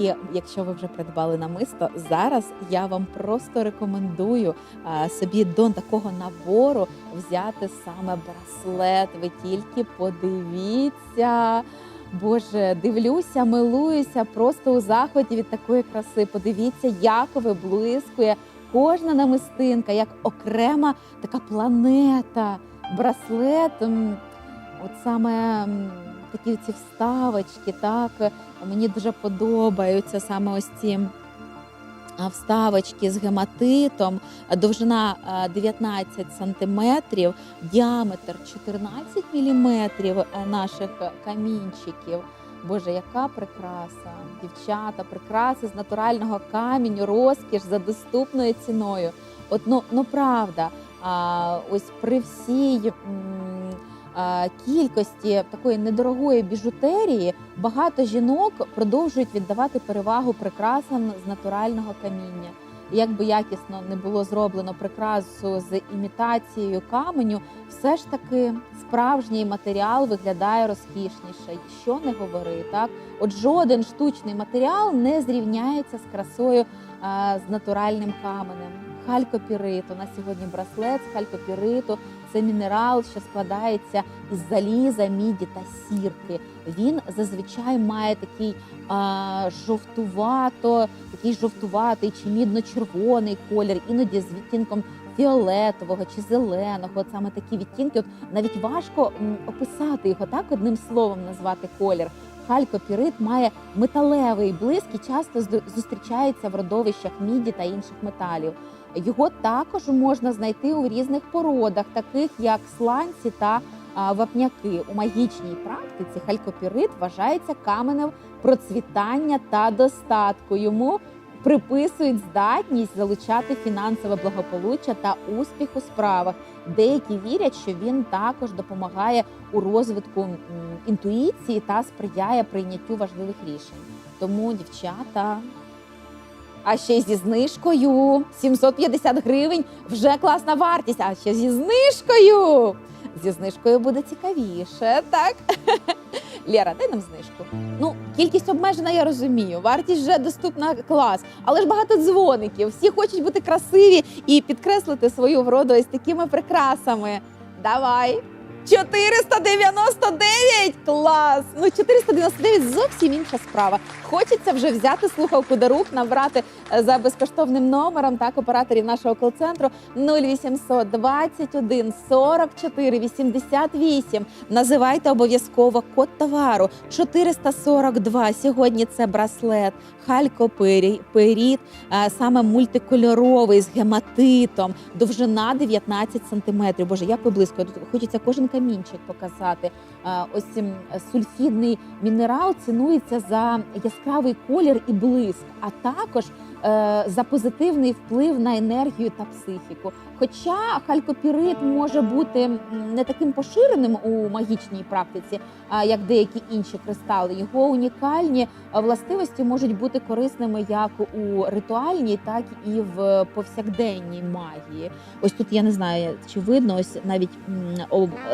І якщо ви вже придбали намисто, зараз я вам просто рекомендую собі до такого набору взяти саме браслет. Ви тільки подивіться. Боже, дивлюся, милуюся просто у захваті від такої краси. Подивіться, як виблискує кожна намистинка, як окрема така планета. Браслет, от саме такі ці вставочки, так мені дуже подобаються саме ось ці вставочки з гематитом, довжина 19 сантиметрів, діаметр 14 міліметрів наших камінчиків. Боже, яка прикраса! Дівчата, прикраси з натурального каменю, розкіш за доступною ціною. От, ну, ну правда, а, ось при всій кількості такої недорогої біжутерії багато жінок продовжують віддавати перевагу прикрасам з натурального каміння. Як би якісно не було зроблено прикрасу з імітацією каменю, все ж таки справжній матеріал виглядає розкішніше. Що не говори, так от жоден штучний матеріал не зрівняється з красою а, з натуральним каменем. Халькопірит. У нас сьогодні браслет з халькопіриту. Це мінерал, що складається із заліза, міді та сірки. Він зазвичай має такий а, жовтувато, такий жовтуватий чи мідно-червоний колір, іноді з відтінком фіолетового чи зеленого. От саме такі відтінки. От навіть важко описати його так одним словом назвати колір. Халькопірит має металевий блиск і часто зустрічається в родовищах міді та інших металів. Його також можна знайти у різних породах, таких як сланці та вапняки. У магічній практиці халькопірит вважається каменем процвітання та достатку. Йому приписують здатність залучати фінансове благополуччя та успіх у справах. Деякі вірять, що він також допомагає у розвитку інтуїції та сприяє прийняттю важливих рішень. Тому, дівчата, а ще й зі знижкою 750 гривень вже класна вартість. А ще зі знижкою. Зі знижкою буде цікавіше, так? Лєра, дай нам знижку. Ну, кількість обмежена, я розумію. Вартість вже доступна клас, але ж багато дзвоників. Всі хочуть бути красиві і підкреслити свою вроду ось такими прикрасами. Давай. 499! Клас! Ну 499 зовсім інша справа. Хочеться вже взяти слухавку до рук, набрати е, за безкоштовним номером так операторів нашого кол-центру 0800 21 44 88. Називайте обов'язково код товару 442. Сьогодні це браслет, халькоперіт, саме мультикольоровий з гематитом, довжина 19 сантиметрів. Боже, як виблискує. Тут хочеться кожен камінчик показати. Е, Ось сульфідний мінерал цінується за яскравий колір і блиск, а також е, за позитивний вплив на енергію та психіку. Хоча халькопірит може бути не таким поширеним у магічній практиці, а як деякі інші кристали, його унікальні е, властивості можуть бути корисними як у ритуальній, так і в повсякденній магії. Ось тут я не знаю, чи видно, ось навіть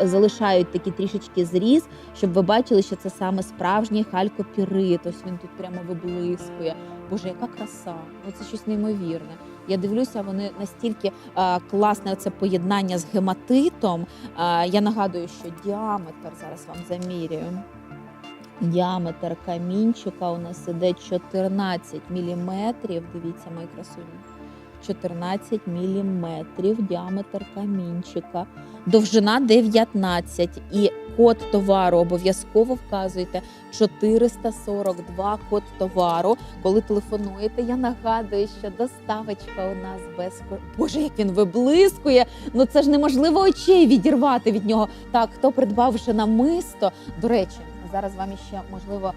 залишають такі трішечки зріз, щоб ви бачили, що це саме справжній халькопірит. Ось він тут прямо виблискує. Боже, яка краса! Ну це щось неймовірне. Я дивлюся, вони настільки а, класне це поєднання з гематитом. А, я нагадую, що діаметр зараз вам замірюю. Діаметр камінчика у нас іде 14 міліметрів. Дивіться, мої красуні. 14 міліметрів діаметр камінчика, довжина 19 і код товару обов'язково вказуйте 442 код товару. Коли телефонуєте, я нагадую, що доставочка у нас без Боже, як він виблискує. Ну це ж неможливо очей відірвати від нього. Так, хто придбав вже намисто, до речі. Зараз вам ще можливо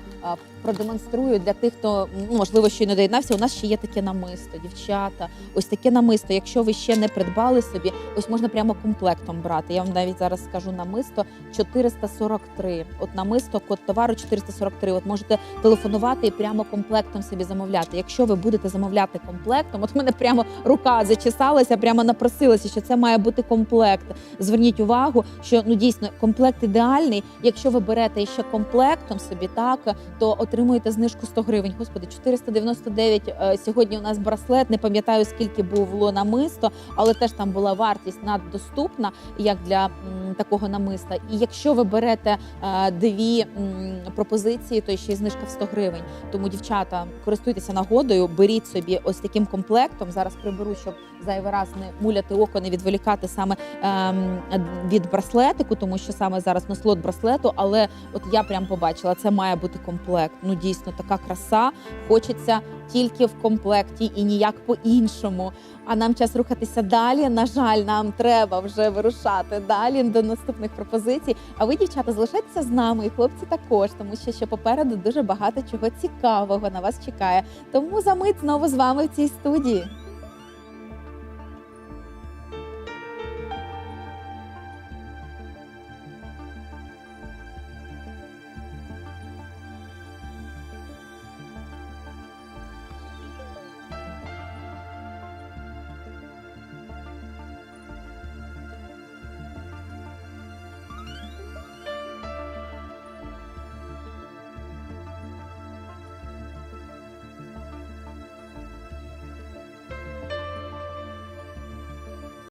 продемонструю для тих, хто ну, можливо щойно доєднався. У нас ще є таке намисто, дівчата. Ось таке намисто. Якщо ви ще не придбали собі, ось можна прямо комплектом брати. Я вам навіть зараз скажу намисто 443. От намисто, код товару 443. От можете телефонувати і прямо комплектом собі замовляти. Якщо ви будете замовляти комплектом, от в мене прямо рука зачесалася, прямо напросилася, що це має бути комплект. Зверніть увагу, що ну дійсно комплект ідеальний. Якщо ви берете ще комплект комплектом собі, так то отримуєте знижку 100 гривень. Господи, 499 е, сьогодні. У нас браслет. Не пам'ятаю скільки було намисто, але теж там була вартість наддоступна, як для такого намиста. І якщо ви берете е, дві пропозиції, то ще й знижка в 100 гривень. Тому, дівчата, користуйтеся нагодою, беріть собі ось таким комплектом. Зараз приберу, щоб зайвий раз не муляти око, не відволікати саме ем, від браслетику, тому що саме зараз на слот браслету. Але от я прям побачила, це має бути комплект. Ну дійсно така краса. Хочеться тільки в комплекті і ніяк по-іншому. А нам час рухатися далі. На жаль, нам треба вже вирушати далі до наступних пропозицій. А ви, дівчата, залишайтеся з нами, і хлопці також, тому що ще попереду дуже багато чого цікавого на вас чекає. Тому за мить знову з вами в цій студії.